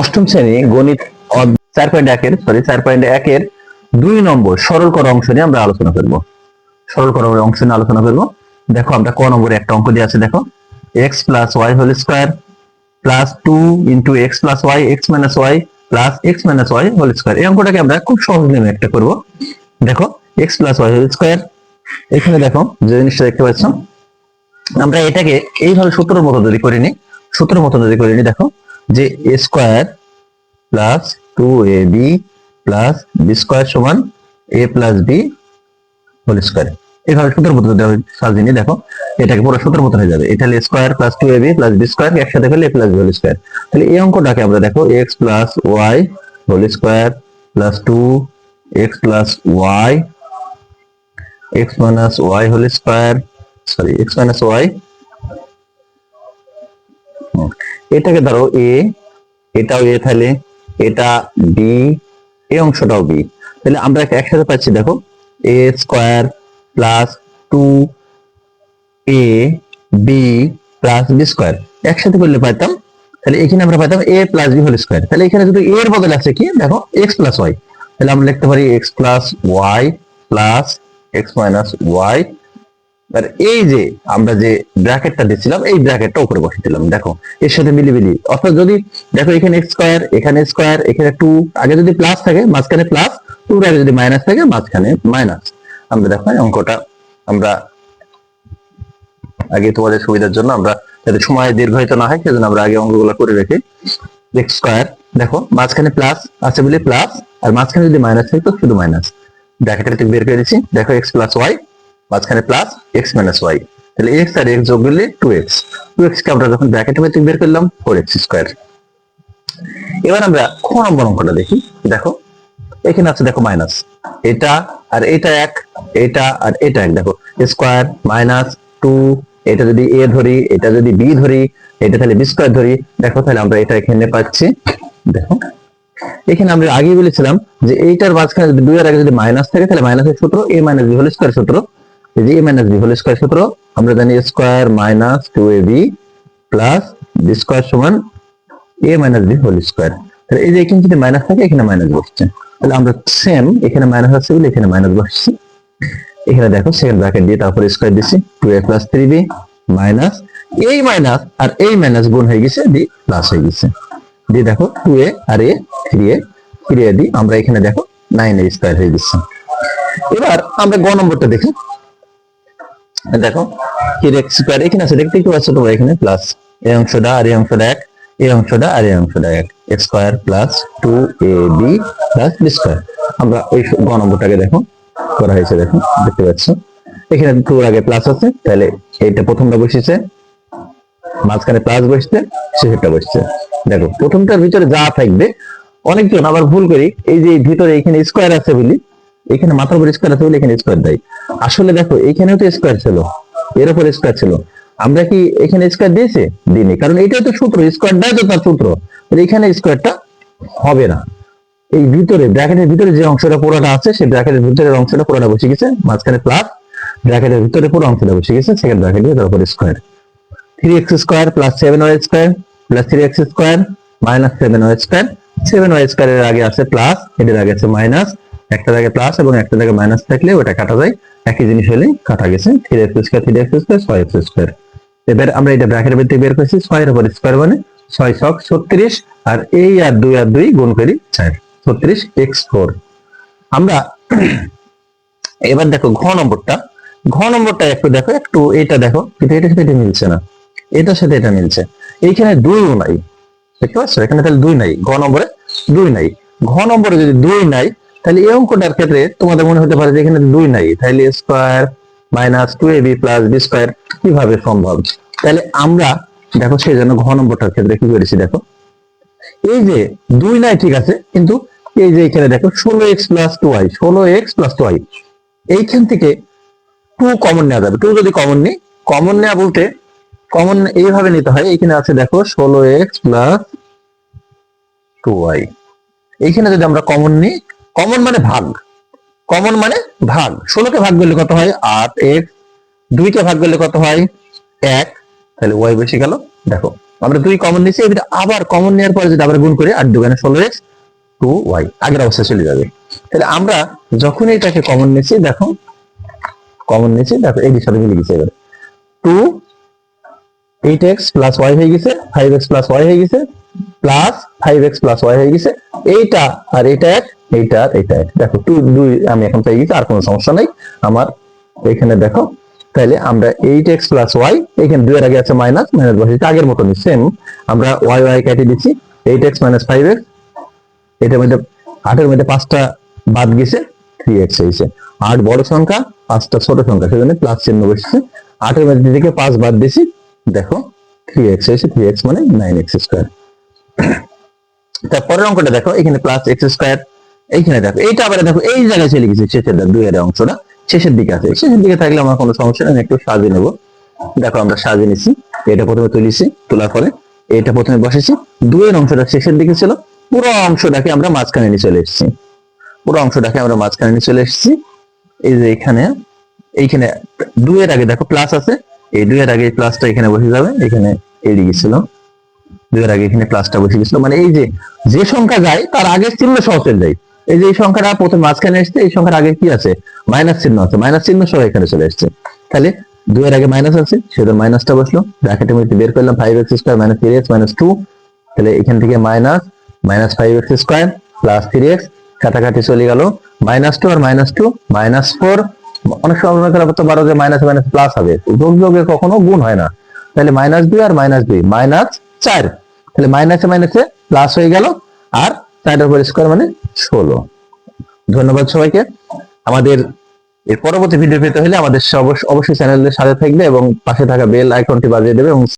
অষ্টম শ্রেণি গণিত চার পয়েন্ট একের সরি চার পয়েন্ট একের দুই নম্বর সরল করা অংশ নিয়ে আমরা আলোচনা করব। সরল করা অংশ নিয়ে আলোচনা করব। দেখো, আমরা ক নম্বরে একটা অঙ্ক দিয়ে আছে দেখো। X plus y whole square plus two into x plus y x minus y plus x minus y whole square এই অঙ্কটাকে আমরা খুব সহজ নিয়মে একটা করব। দেখো x plus y whole square এখানে দেখো, যে জিনিসটা দেখতে পাচ্ছ, আমরা এটাকে এইভাবে সূত্রের মতো যদি করিনি, সূত্রের মতো যদি করিনি, দেখো যে a square plus two a b plus b square সমান a plus b whole square এইভাবে সূত্রের মতো যদি সাজিয়ে দেখো। এটাকে পুরো সূত্রের মতো হয়ে যাবে। এটা হলে square plus two a b plus b square একসাথে এ প্লাস হোল স্কোয়ার তাহলে এই অঙ্কটাকে আমরা দেখো x plus y whole square plus two x plus y x minus y whole square sorry x minus y এটাকে ধরো এ এটাও এ তাহলে, এটা বি এই অংশটাও বি তাহলে আমরা একসাথে পাচ্ছি, দেখো a square plus two a b plus b square একসাথে করলে পাইতাম তাহলে এখানে আমরা পাইতাম a plus b whole square তাহলে এখানে যদি এর বদলে আছে কি, দেখো এক্স প্লাস ওয়াই তাহলে আমরা লিখতে পারি x plus y plus x minus y আর এই যে আমরা যে ব্র্যাকেটটা দিচ্ছিলাম, এই ব্র্যাকেটটা উপরে বসিয়ে দিলাম। দেখো, এর সাথে মিলি মিলি অর্থাৎ যদি দেখো এখানে স্কোয়ার এখানে স্কোয়ার এখানে টু আগে যদি প্লাস থাকে, মাঝখানে প্লাস টু আগে যদি মাইনাস থাকে, মাঝখানে মাইনাস আমরা দেখো অঙ্কটা আমরা আগে তোমাদের সুবিধার জন্য আমরা যাতে সময় দীর্ঘায়িত না হয়, সেজন্য আমরা আগে অঙ্কগুলো করে রেখে এক্স স্কোয়ার দেখো, মাঝখানে প্লাস আছে বলে প্লাস আর মাঝখানে যদি মাইনাস থাকে, তো শুধু মাইনাস ব্র্যাকেটের থেকে বের করে দিচ্ছি। দেখো এক্স প্লাস ওয়াই মাঝখানে প্লাস এক্স মাইনাস ওয়াই তাহলে এক্স আর এক্স যোগ করলে টু এক্স টু এক্স কে আমরা যখন ব্র্যাকেটের মধ্যে বের করলাম ফোর এক্স স্কোয়ার এবার আমরা খ নম্বর অঙ্কটা দেখি। দেখো, এখানে আছে দেখো মাইনাস এটা আর এটা এক, এটা আর এটা এক। দেখো স্কোয়ার মাইনাস টু এটা যদি এ ধরি, এটা যদি বি ধরি, এটা তাহলে বি স্কোয়ার ধরি। দেখো তাহলে আমরা এটা এখানে পাচ্ছি। দেখো, এখানে আমরা আগেই বলেছিলাম যে এইটার মাঝখানে যদি দুই এর আগে যদি মাইনাস থাকে, তাহলে মাইনাসের সূত্র a minus b whole square সূত্র যে a minus b whole square সূত্র। আমরা জানি square minus two a b plus b square সমান a minus b whole square তাহলে এই যে এখানে যদি মাইনাস থাকে, এখানে মাইনাস বসছে। তাহলে আমরা সেম এখানে মাইনাস আছে বলে এখানে মাইনাস বসছি। এখানে দেখো সেকেন্ড ব্র্যাকেট দিয়ে তারপরে স্কোয়ার দিচ্ছি two a plus three b minus এই মাইনাস আর এই মাইনাস গুণ হয়ে গেছে বি প্লাস হয়ে গেছে। দিয়ে দেখো two a R a three a three a দিই আমরা এখানে দেখো নাইন এ স্কোয়ার হয়ে গেছে। এবার আমরা গ নম্বরটা দেখি। দেখো থ্রি এক্স স্কোয়ার এখানে আছে দেখতে পাচ্ছ তোমরা এখানে প্লাস এই অংশটা আর এই অংশটা এক এই অংশটা আর এই অংশটা এক x square plus two a b plus b square আমরা ওই গ নম্বরটাকে দেখো, করা হয়েছে দেখো, দেখতে পাচ্ছ? এখানে টু আগে প্লাস আছে, তাহলে এইটা প্রথমটা বসেছে, মাঝখানে প্লাস বসছে, শেষেরটা বসছে। দেখো, প্রথমটার ভিতরে যা থাকবে, অনেকজন, আবার ভুল করি, এই যে ভিতরে এখানে স্কোয়ার আছে বলি এখানে মাথার উপর স্কোয়ার আছে বলে এখানে স্কোয়ার দেয়। আসলে দেখো, এখানেও তো স্কোয়ার ছিল, এর উপর স্কোয়ার ছিল। আমরা কি এখানে স্কোয়ার দিয়েছি? দিইনি, কারণ এটাই তো সূত্র স্কোয়ার দেয় তো তার সূত্র। এখানে স্কোয়ারটা হবে না। এই ভিতরে, ব্র্যাকেটের ভিতরে যে অংশটা পুরোটা আছে, সেই ব্র্যাকেটের ভিতরের অংশটা পুরোটা বসে গেছে, মাঝখানে প্লাস ব্র্যাকেটের ভিতরে পুরো অংশটা বসে গেছে সেকেন্ড ব্র্যাকেট দিয়ে তারপর square three x square plus seven y square plus three x square minus seven y square seven y স্কোয়ারের আগে আছে প্লাস এটার আগে আছে মাইনাস একটা জায়গায় প্লাস এবং একটা জায়গায় মাইনাস থাকলে ওটা কাটা যায়। একই জিনিস হলে কাটা গেছে। Three x square three x square ছয় এক্স স্কোয়ার এবার আমরা এটা ব্র্যাকেটের ভিতরে বের করছি। ছয়ের উপর স্কোয়ার মানে ছয় ছক ছত্রিশ আর এই আর দুই আর দুই গুণ করি চার। ছত্রিশ এক্স ফোর আমরা এবার দেখো ঘ নম্বরটা। ঘ নম্বরটা একটু দেখো, একটু এটা দেখো, কিন্তু এটার সাথে এটা মিলছে না। এটার সাথে এটা মিলছে। এইখানে দুইও নাই। দেখতে পাচ্ছ? এখানে তাহলে দুই নাই। ঘ নম্বরে দুই নাই। ঘ নম্বরে যদি দুই নাই তাহলে এই অঙ্কটার ক্ষেত্রে তোমাদের মনে হতে পারে যে এখানে দুই নাই, তাহলে square minus two a b plus b square কীভাবে সম্ভব? তাহলে আমরা দেখো সেই জন্য ঘ নম্বরটার ক্ষেত্রে কি করেছি দেখো। এই যে দুই নাই ঠিক আছে, কিন্তু এই যে এখানে দেখো ষোলো এক্স প্লাস টু ওয়াই ষোলো এক্স প্লাস টু ওয়াই এইখান থেকে টু কমন নেওয়া যাবে। টু যদি কমন নিই কমন নেওয়া বলতে কমন এইভাবে নিতে হয় এখানে আছে দেখো ষোলো এক্স প্লাস টু ওয়াই এইখানে যদি আমরা কমন নিই কমন মানে ভাগ। কমন মানে ভাগ। ষোলোকে ভাগ করলে কত হয়? আট এক্স দুইকে ভাগ করলে কত হয়? এক। তাহলে ওয়াই বেশি গেল। দেখো, আমরা দুই কমন নিচ্ছি এটা আবার কমন নেওয়ার পরে যদি আমরা গুণ করি আর দোকানে ষোলো এক্স টু ওয়াই। আগের অবস্থায় চলে যাবে। তাহলে আমরা যখন এটাকে কমন নিচ্ছি দেখো কমন নিচ্ছি দেখো, এই সাথে মিলে গেছে এবার। Two, eight x plus y হয়ে গেছে, ফাইভ এক্স প্লাস ওয়াই হয়ে গেছে, plus five x plus y হয়ে গেছে, এইটা আর এটা এক এইটা এইটা দেখো, টু, দুই আমি এখন পেয়ে গেছি, আর কোনো সমস্যা নাই। আমার এখানে দেখো তাহলে আমরা এইট এক্স প্লাস ওয়াই এখানে দুইয়ের আগে আছে মাইনাস মাইনাস বসে আগের মতনই সেম আমরা ওয়াই ওয়াই কেটে দিচ্ছি, eight x minus five x এটার মধ্যে, আটের মধ্যে পাঁচটা বাদ গেছে থ্রি এক্স হয়েছে। আট বড় সংখ্যা, পাঁচটা ছোট সংখ্যা, সেজন্য প্লাস চিহ্ন বসেছে। আটের মধ্যে থেকে পাঁচ বাদ দিছি দেখো থ্রি এক্স হয়েছে থ্রি এক্স মানে নাইন এক্স স্কোয়ার তারপরের অঙ্কটা দেখো, এখানে প্লাস এক্স স্কোয়ার এইখানে দেখো, এইটা আবার দেখো, এই জায়গায় চলে গেছে শেষের দুইয়ের অংশটা। শেষের দিকে আছে। শেষের দিকে থাকলে আমার কোনো সমস্যা নেই একটু সাজিয়ে নেব। দেখো, আমরা সাজিয়ে নিছি এটা প্রথমে তুলিছি তোলার পরে। এটা প্রথমে বসেছি। দুইয়ের অংশটা শেষের দিকে ছিল। পুরো অংশটাকে আমরা মাঝখানে নিয়ে চলে এসেছি। পুরো অংশটাকে আমরা মাঝখানে নিয়ে চলে এসেছি। এই যে এখানে, এইখানে দুইয়ের আগে দেখো প্লাস আছে। এই দুইয়ের আগে প্লাসটা এখানে বসে যাবে, এখানে এদিকে ছিল। দুইয়ের আগে এখানে প্লাসটা বসে গেছিল। মানে এই যে যে সংখ্যা যায়, তার আগে চিহ্ন সহ চলে যায়। এই যে এই সংখ্যাটা প্রথমে মাঝখানে এসছে, এই সংখ্যার আগে কি আছে? মাইনাস চিহ্ন আছে, মাইনাস চিহ্ন সহ এখানে চলে এসছে। তাহলে দুইয়ের আগে মাইনাস আছে সেটা মাইনাসটা বসল। ব্র্যাকেটের মধ্যে বের করলাম five x square minus three x minus two তাহলে এখান থেকে minus minus five x square plus three x কাটাকাটি চলে গেল। মাইনাস টু আর মাইনাস টু মাইনাস ফোর অনেক সময় মনে করা করতে পারো যে মাইনাস মাইনাস প্লাস হবে। যোগ যোগে কখনো গুণ হয় না। তাহলে মাইনাস দুই আর মাইনাস দুই মাইনাস চার। তাহলে মাইনাসে মাইনাসে প্লাস হয়ে গেল। আর চারের ওভার স্কোয়ার মানে ষোলো। ধন্যবাদ সবাইকে। আমাদের এর পরবর্তী ভিডিও পেতে হলে আমাদের অবশ্যই চ্যানেলের সাথে থাকবে এবং পাশে থাকা বেল আইকনটি বাজিয়ে দেবে এবং